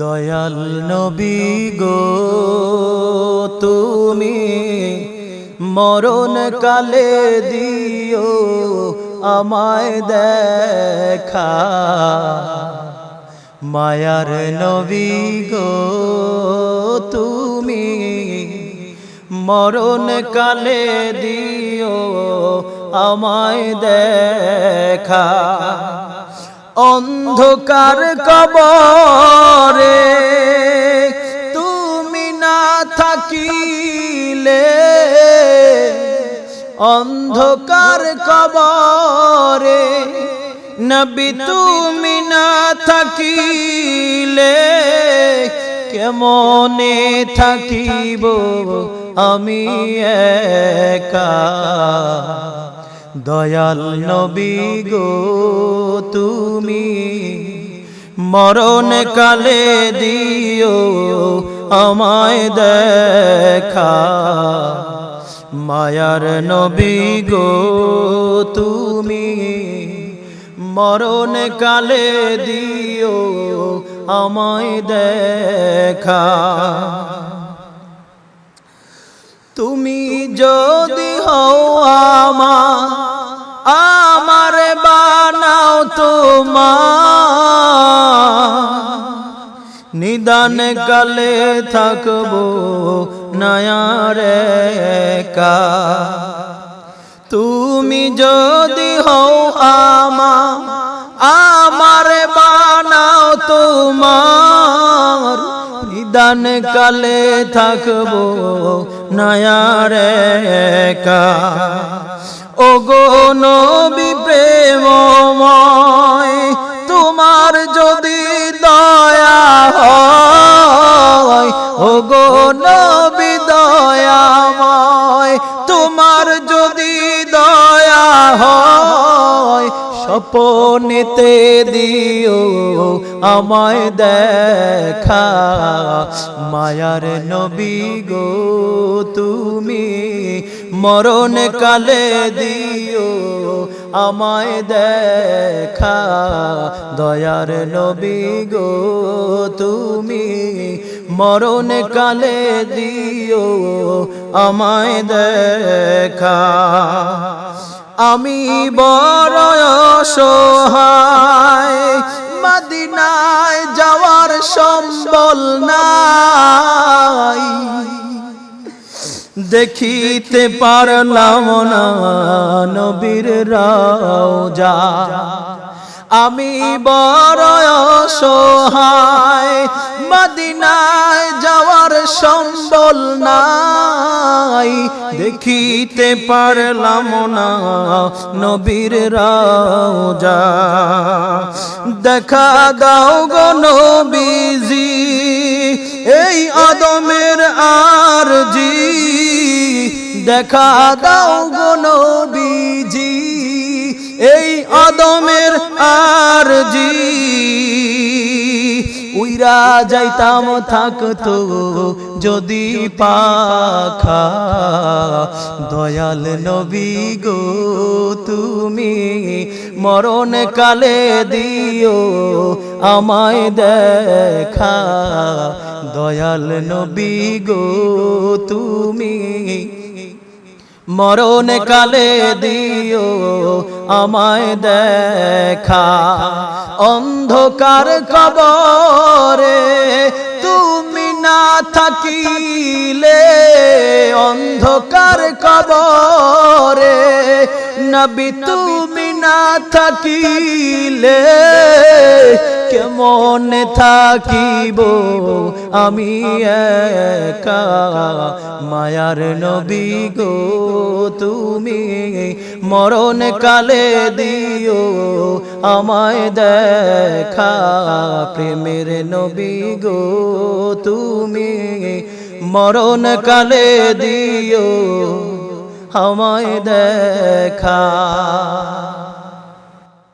দয়াল নবী গো, তুমি মরণ কালে দিও, আমায় দেখা। মায়ার নবী গো, তুমি মরণ কালে দিও, আমায় দেখা। অন্ধকার কবরে তুমি না থাকিলে অন্ধকার কবরে নবী তুমি না থাকিলে কেমনে থাকিব আমি একা? দয়াল নবী গো, তুমি মরণ কালে দিও আমায় দেখা। মায়ার নবী গো, তুমি মরণ কালে দিও আমায় দেখা। তুমি যদি হও আমার আমার বানাও তোমার। নিদান কালে থাকব নয়ার একা। তুমি যদি হও আমার আমার বানাও তোমার। নিদান কালে থাকব নয়ার একা। ও গো নবী প্রেমময়, তোমার যদি দয়া হয় ও গো নবী দয়াময় স্বপনেতে দিও, আমায় দেখা। মায়ার নবী গো, তুমি মরণ কালে দিও, আমায় দেখা। দয়ার নবী গো, তুমি মরণ কালে দিও, আমায় দেখা। আমি বড় সহায় মদিনায় যাওয়ার সম্বল নাই। দেখিতে পারলাম না নবীর রাজা আমি বড় সহায় মদিনায় যাওয়ার সম্বল নাই। দেখিতে পারলাম না নবীর রাজা। দেখা দাও গো নবীজি, এই আদমের আর জি দেখা দাও গো নবীজি, এই আদমের আর জি উইরা যাইতাম থাকতো, যদি পাখা। দয়াল নবী গো, তুমি মরণ কালে দিও, আমায় দেখা। দয়াল নবী গো, তুমি মরণ কালে দিও আমায় দেখা। অন্ধকার কবরে তুমি না থাকিলে অন্ধকার কবরে নবী তুমি না থাকিলে কেমন থাকিব? আমি একা। মায়ার নবী গো, তুমি মরণ কালে দিও, আমায় দেখা। প্রেমের নবী গো, তুমি মরণ কালে দিও, আমায় দেখা।